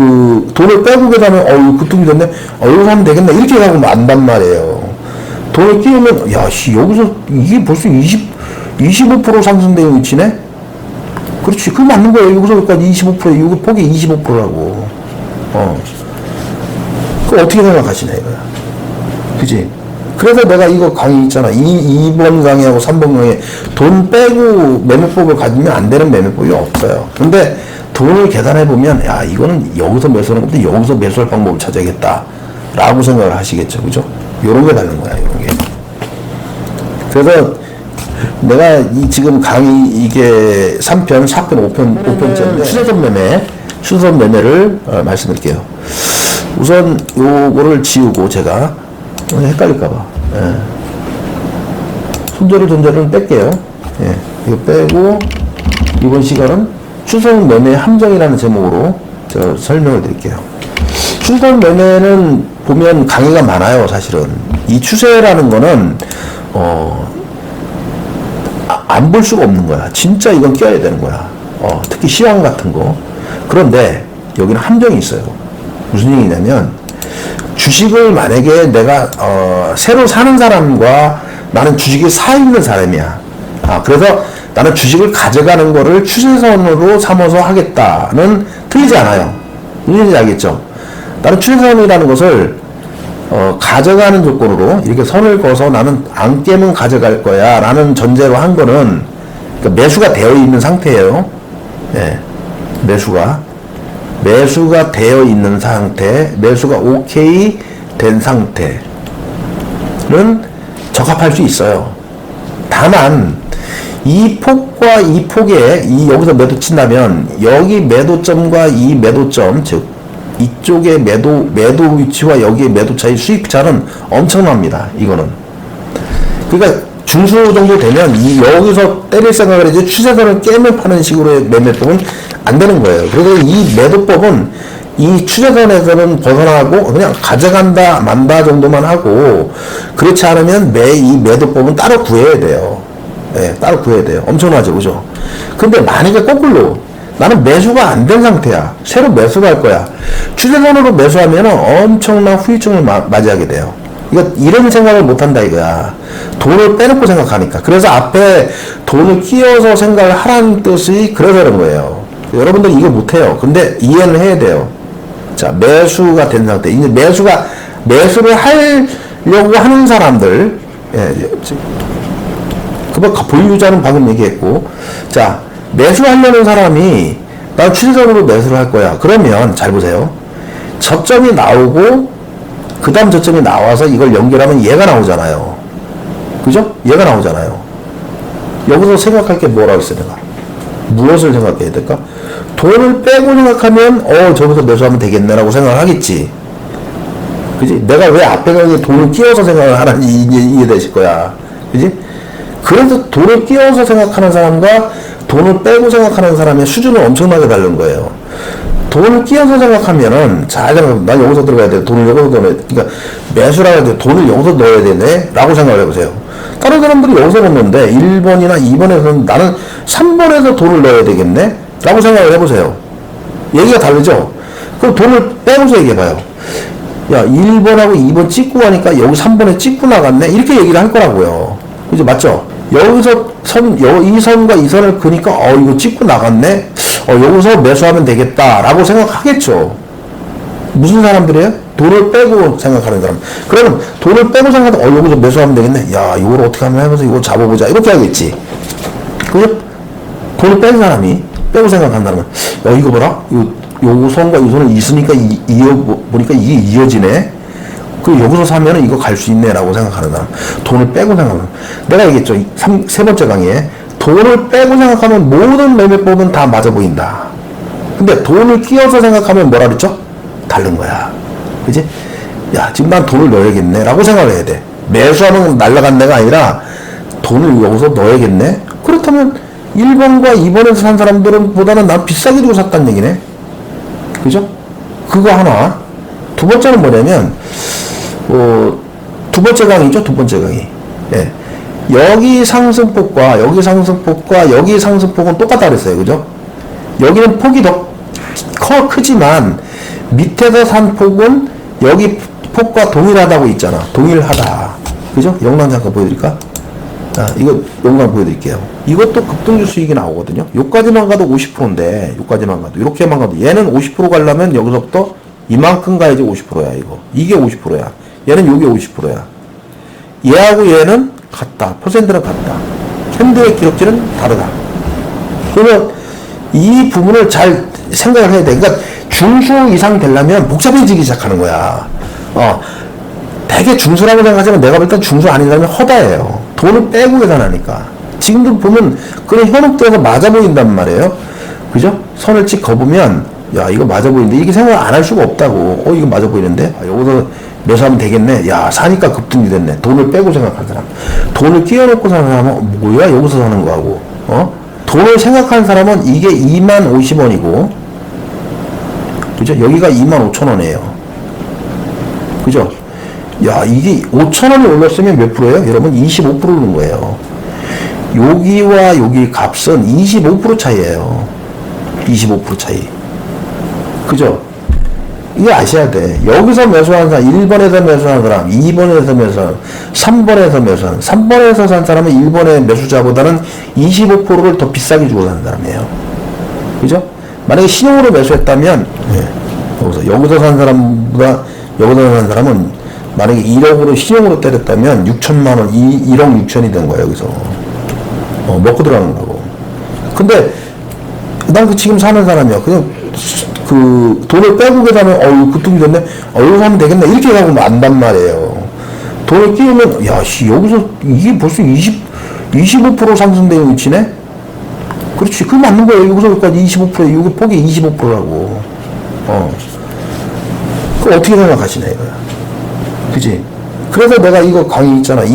그 돈을 빼고 계산하면 어 이거 그뚝이 됐네? 어 이거 사면 되겠네? 이렇게 가고 안단 말이에요. 돈을 끼우면 야씨 여기서 이게 벌써 20 25% 상승되는 위치네? 그렇지. 그게 맞는 거예요. 여기서 여기까지 25% 이거 폭이 25%라고. 어. 그 어떻게 생각하시냐 이거야 그지 그래서 내가 이거 강의 있잖아. 이 2번 강의하고 3번 강의 돈 빼고 매매법을 가지면 안 되는 매매법이 없어요. 근데 돈을 계산해 보면 야 이거는 여기서 매수하는 것도 여기서 매수할 방법을 찾아야겠다. 라고 생각을 하시겠죠. 그죠? 요런 게 다른 거야 요런 게. 그래서 내가 이 지금 강의 이게 3편, 4편, 5편, 5편짜리 추세선 매매, 추세선 매매를 어, 말씀드릴게요. 우선 요거를 지우고 제가 어, 헷갈릴까봐 예. 손절을 돈절을 뺄게요. 예. 이거 빼고 이번 시간은 추세선 매매 함정이라는 제목으로 제가 설명을 드릴게요. 추세선 매매는 보면 강의가 많아요, 사실은. 이 추세라는 거는 어, 안볼 수가 없는 거야. 진짜 이건 껴야 되는 거야. 어, 특히 시황 같은 거. 그런데 여기는 함정이 있어요. 무슨 얘기냐면 주식을 만약에 내가 어, 새로 사는 사람과 나는 주식을 사 있는 사람이야. 아, 그래서 나는 주식을 가져가는 거를 추세선으로 삼아서 하겠다는 틀리지 않아요. 얘기인지 알겠죠? 나는 추세선이라는 것을 어, 가져가는 조건으로 이렇게 선을 그어서 나는 안 깨면 가져갈 거야 라는 전제로 한 거는 그러니까 매수가 되어 있는 상태예요. 예, 매수가 매수가 되어 있는 상태, 매수가 오케이 된 상태는 적합할 수 있어요. 다만 이 폭과 이 폭에 이 여기서 매도 친다면 여기 매도점과 이 매도점 즉 이쪽의 매도 매도 위치와 여기의 매도 차이 수익 차는 엄청납니다. 이거는 그러니까 중수 정도 되면 이 여기서 때릴 생각을 해지 추세선을 깨면 파는 식으로의 매매법은 안 되는 거예요. 그래서 이 매도법은 이 추세선에서는 벗어나고 그냥 가져간다 만다 정도만 하고 그렇지 않으면 매 이 매도법은 따로 구해야 돼요. 예, 따로 구해야 돼요. 엄청나죠, 그죠? 근데 만약에 거꾸로 나는 매수가 안 된 상태야. 새로 매수가 할 거야. 추세선으로 매수하면 엄청난 후유증을 마- 맞이하게 돼요. 이거 이런 생각을 못 한다 이거야. 돈을 빼놓고 생각하니까. 그래서 앞에 돈을 끼워서 생각을 하라는 뜻이 그런 거예요. 여러분들 이거 못 해요. 근데 이해는 해야 돼요. 자, 매수가 된 상태. 이제 매수가 매수를 하려고 하는 사람들 예, 지금 그뭐 보유자는 방금 얘기했고 자 매수하려는 사람이 난 추세선으로 매수를 할 거야 그러면 잘 보세요 저점이 나오고 그 다음 저점이 나와서 이걸 연결하면 얘가 나오잖아요 그죠? 얘가 나오잖아요 여기서 생각할 게 뭐라고 했어 내가 무엇을 생각해야 될까? 돈을 빼고 생각하면 어 저기서 매수하면 되겠네라고 생각을 하겠지 그지? 내가 왜 앞에 가게 돈을 끼워서 생각을 하는지 이해, 이해 되실 거야. 그지? 그래서 돈을 끼워서 생각하는 사람과 돈을 빼고 생각하는 사람의 수준은 엄청나게 다른 거예요. 돈을 끼워서 생각하면은, 난 여기서 들어가야 돼. 돈을 여기서 넣어야 돼. 그러니까 매수라고 해도 돈을 여기서 넣어야 되네? 라고 생각을 해보세요. 다른 사람들이 여기서 넣는데, 1번이나 2번에서는 나는 3번에서 돈을 넣어야 되겠네? 라고 생각을 해보세요. 얘기가 다르죠? 그럼 돈을 빼면서 얘기해봐요. 야, 1번하고 2번 찍고 가니까 여기 3번에 찍고 나갔네? 이렇게 얘기를 할 거라고요. 그죠? 맞죠? 여기서 선, 여, 이 선과 이 선을 그니까, 어, 이거 찍고 나갔네? 어, 여기서 매수하면 되겠다. 라고 생각하겠죠. 무슨 사람들이에요? 돈을 빼고 생각하는 사람. 그러면 돈을 빼고 생각하다, 어, 여기서 매수하면 되겠네? 야, 이걸 어떻게 하면 하면서 이거 잡아보자. 이렇게 하겠지. 그죠? 돈을 뺀 사람이 빼고 생각한 사람은 야 이거 봐라 요, 요 선과 이 선을 있으니까 이, 이어 보니까 이게 이어지네 그 여기서 사면은 이거 갈 수 있네라고 생각하는 사람 돈을 빼고 생각하는 내가 얘기했죠 이 삼, 세 번째 강의에 돈을 빼고 생각하면 모든 매매법은 다 맞아 보인다 근데 돈을 끼워서 생각하면 뭐라 그랬죠 다른 거야 그지 야 지금 난 돈을 넣어야겠네 라고 생각을 해야 돼 매수하면 날라간 데가 아니라 돈을 여기서 넣어야겠네? 그렇다면 1번과 2번에서 산 사람들은 보다는 난 비싸게 주고 샀다는 얘기네. 그죠? 그거 하나. 두 번째는 뭐냐면, 어, 두 번째 강의죠, 두 번째 강의. 예. 여기 상승폭과 여기 상승폭과 여기 상승폭은 똑같다 그랬어요. 그죠? 여기는 폭이 더 커, 크지만, 밑에서 산 폭은 여기 폭과 동일하다고 있잖아. 동일하다. 그죠? 영상 잠깐 보여드릴까? 자, 이거 영상 보여드릴게요. 이것도 급등주 수익이 나오거든요. 요까지만 가도 50%인데, 요까지만 가도. 이렇게만 가도. 얘는 50% 가려면 여기서부터 이만큼 가야지 50%야, 이거. 이게 50%야. 얘는 요게 50%야. 얘하고 얘는 같다. 퍼센트는 같다. 캔들의 기록지는 다르다. 그러면 이 부분을 잘 생각을 해야 돼. 그러니까 중수 이상 되려면 복잡해지기 시작하는 거야. 어, 되게 중수라고 생각하지만 내가 볼 땐 중수 아니라면 허다해요. 돈을 빼고 계산하니까. 지금도 보면 그런 현혹돼서 맞아 보인단 말이에요. 그죠? 선을 찍 거보면 야 이거 맞아 보이는데 이게 생각을 안할 수가 없다고. 어 이거 맞아 보이는데 아, 여기서 매수하면 되겠네. 야 사니까 급등이 됐네. 돈을 빼고 생각한 사람. 돈을 끼워놓고 사는 사람은 뭐야 여기서 사는 거하고. 어? 돈을 생각하는 사람은 이게 2만 50원이고 그죠? 여기가 2만 5천 원이에요. 그죠? 야, 이게 5천 원이 올랐으면 몇 프로예요? 여러분 25% 오른 거예요. 여기와 여기 값은 25% 차이예요. 25% 차이. 그죠? 이거 아셔야 돼. 여기서 매수한 사람, 1번에서 매수한 사람, 2번에서 매수한, 3번에서 매수한, 3번에서 산 사람은 1번의 매수자보다는 25%를 더 비싸게 주고 사는 사람이에요. 그죠? 만약에 신용으로 매수했다면, 예, 여기서, 여기서 산 사람보다, 여기서 산 사람은 만약에 1억으로 신용으로 때렸다면 6천만 원, 2, 1억 6천이 된 거야, 여기서. 어, 먹고 들어가는 거고. 근데, 난 그 지금 사는 사람이야. 그냥, 그, 돈을 빼고 계산하면, 어유 급등이 됐네? 어유 사면 되겠네? 이렇게 가고 안단 말이에요. 돈을 끼우면, 야, 씨, 여기서, 이게 벌써 20, 25% 상승된 위치네? 그렇지. 그 맞는 거예요. 여기서 여기까지 25%, 여기 폭이 25%라고. 어. 그 어떻게 생각하시냐, 이거야. 그지? 그래서 내가 이거 강의 있잖아. 2,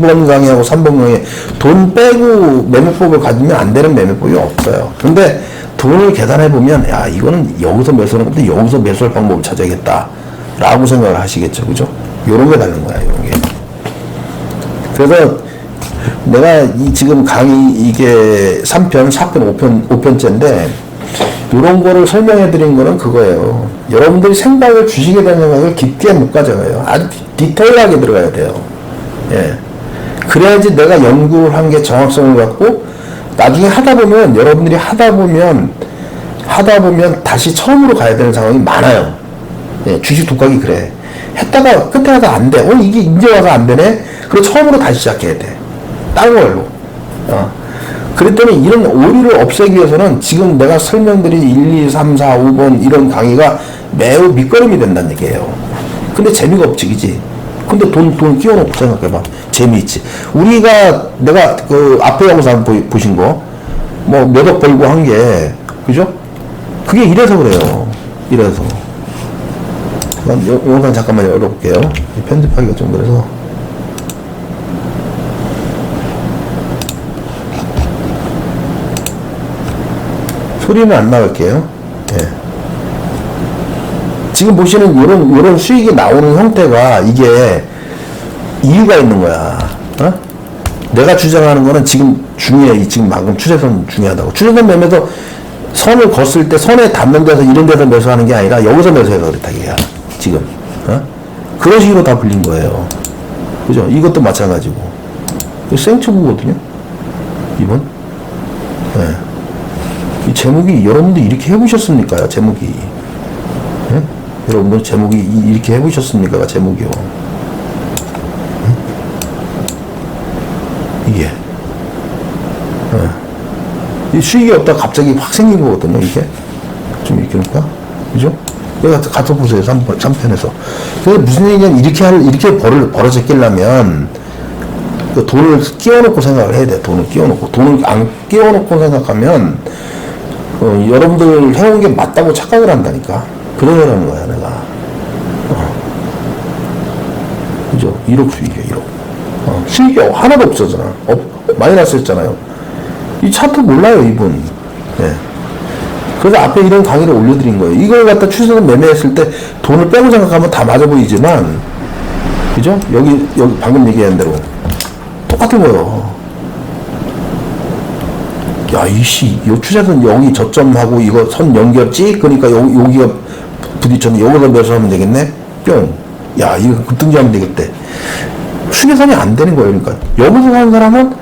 2번 강의하고 3번 강의. 돈 빼고 매매법을 가지면 안 되는 매매법이 없어요. 근데 돈을 계산해 보면, 야, 이거는 여기서 매수하는 것도 여기서 매수할 방법을 찾아야겠다. 라고 생각을 하시겠죠. 그죠? 요런 게 다른 거야, 요런 게. 그래서 내가 이 지금 강의 이게 3편, 4편, 5편, 5편째인데 이런 거를 설명해 드린 거는 그거예요. 여러분들이 생각을 주식에 대한 생각을 깊게 못 가져가요. 아주 디- 디테일하게 들어가야 돼요. 예. 그래야지 내가 연구를 한 게 정확성을 갖고 나중에 하다 보면 여러분들이 하다 보면 하다 보면 다시 처음으로 가야 되는 상황이 많아요. 예, 주식 독학이 그래. 했다가 끝에 가서 안 돼. 어, 이게 이제 와서 안 되네? 그리고 처음으로 다시 시작해야 돼. 딴 걸로. 어. 그랬더니 이런 오류를 없애기 위해서는 지금 내가 설명드린 1, 2, 3, 4, 5번 이런 강의가 매우 밑거름이 된다는 얘기예요. 근데 재미가 없지, 그지? 근데 돈, 돈 끼워놓고 생각해봐. 재미있지. 우리가, 내가 그 앞에 영상 보, 보신 거, 뭐 몇 억 벌고 한 게, 그죠? 그게 이래서 그래요. 이래서. 영상 잠깐만 열어볼게요. 편집하기가 좀 그래서. 소리는 안 나갈게요. 예. 지금 보시는 이런 이런 수익이 나오는 형태가 이게 이유가 있는 거야. 어? 내가 주장하는 거는 지금 중요해. 이 지금 방금 추세선 중요하다고. 추세선 매매도 선을 걷을 때 선에 닿는 데서 이런 데서 매수하는 게 아니라 여기서 매수해서 그렇다 이게야. 지금. 어? 그런 식으로 다 불린 거예요. 그죠? 이것도 마찬가지고. 이거 생초보거든요. 이번. 예. 이 제목이 여러분들 이렇게 해보셨습니까? 제목이. 예? 여러분들 제목이 이- 이렇게 해보셨습니까? 제목이요. 응? 이게. 예. 이 수익이 없다 갑자기 확 생긴 거거든요, 이게. 좀 이렇게 놓을까? 그죠? 갖다, 갖다 보세요, 3번, 3편에서. 그래서 무슨 얘기냐면, 이렇게 할, 이렇게 벌을, 벌어졌길라면, 그 돈을 끼워놓고 생각을 해야 돼. 돈을 끼워놓고. 돈을 안 끼워놓고 생각하면, 어, 여러분들 해온 게 맞다고 착각을 한다니까. 그러라는 거야, 내가. 어. 그죠? 1억 수익이야, 1억. 어, 수익이 하나도 없었잖아. 없, 마이너스 였잖아요. 이 차트 몰라요, 이분. 예. 그래서 앞에 이런 강의를 올려드린 거예요. 이걸 갖다 추세선 매매했을 때 돈을 빼고 생각하면 다 맞아 보이지만, 그죠? 여기, 여기 방금 얘기한 대로. 똑같은 거예요. 야, 이씨, 요 추세선 여기 저점하고 이거 선 연결 찍? 그러니까 여, 여기가 부딪혔는데 여기서 매수하면 되겠네? 뿅. 야, 이거 급등주하면 되겠대. 순회선이 안 되는 거예요. 그러니까 여기서 산 사람은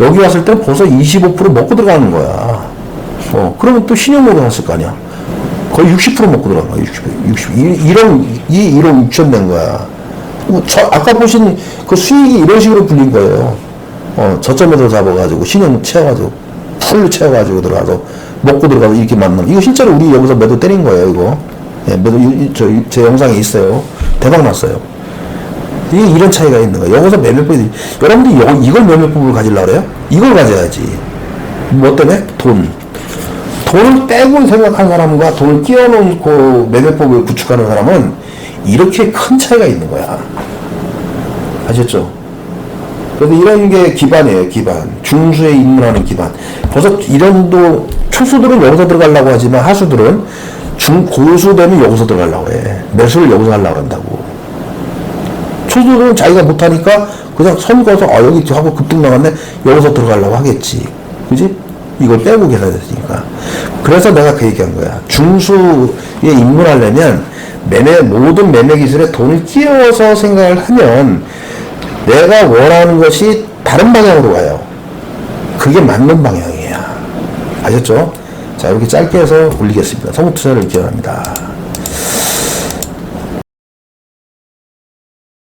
여기 왔을 때 벌써 25% 먹고 들어가는 거야. 어, 그러면 또 신용으로 샀을 거 아니야. 거의 60% 먹고 들어간 거야. 60, 60. 1억, 이 1억 6천 된 거야. 뭐 저, 아까 보신 그 수익이 이런 식으로 불린 거예요. 어, 저점에서 잡아가지고 신용 채워가지고 풀 채워가지고 들어가서 먹고 들어가서 이렇게 만나면 이거 실제로 우리 여기서 매도 때린 거예요. 이거 예, 매도 저, 이- 제 영상에 있어요. 대박 났어요. 이게 이런 차이가 있는 거예요. 여기서 매매법이 여러분들이 여, 이걸 매매법을 가지려고 그래요? 이걸 가져야지. 뭐 때문에? 돈. 돈을 빼고 생각한 사람과 돈을 끼워놓고 매매법을 구축하는 사람은 이렇게 큰 차이가 있는 거야. 아셨죠? 그래서 이런 게 기반이에요, 기반. 중수에 입문하는 기반. 벌써 이런도 초수들은 여기서 들어가려고 하지만 하수들은 중 고수 되면 여기서 들어가려고 해. 매수를 여기서 하려고 한다고. 초수들은 자기가 못하니까 그냥 선 거서 아 여기 하고 급등 나갔네 여기서 들어가려고 하겠지 그지 이걸 빼고 계산했으니까 그래서 내가 그 얘기한 거야 중수에 입문하려면 매매 모든 매매 기술에 돈을 끼워서 생각을 하면 내가 원하는 것이 다른 방향으로 가요. 그게 맞는 방향이야 아셨죠? 자 이렇게 짧게 해서 올리겠습니다. 성우 투자를 기원합니다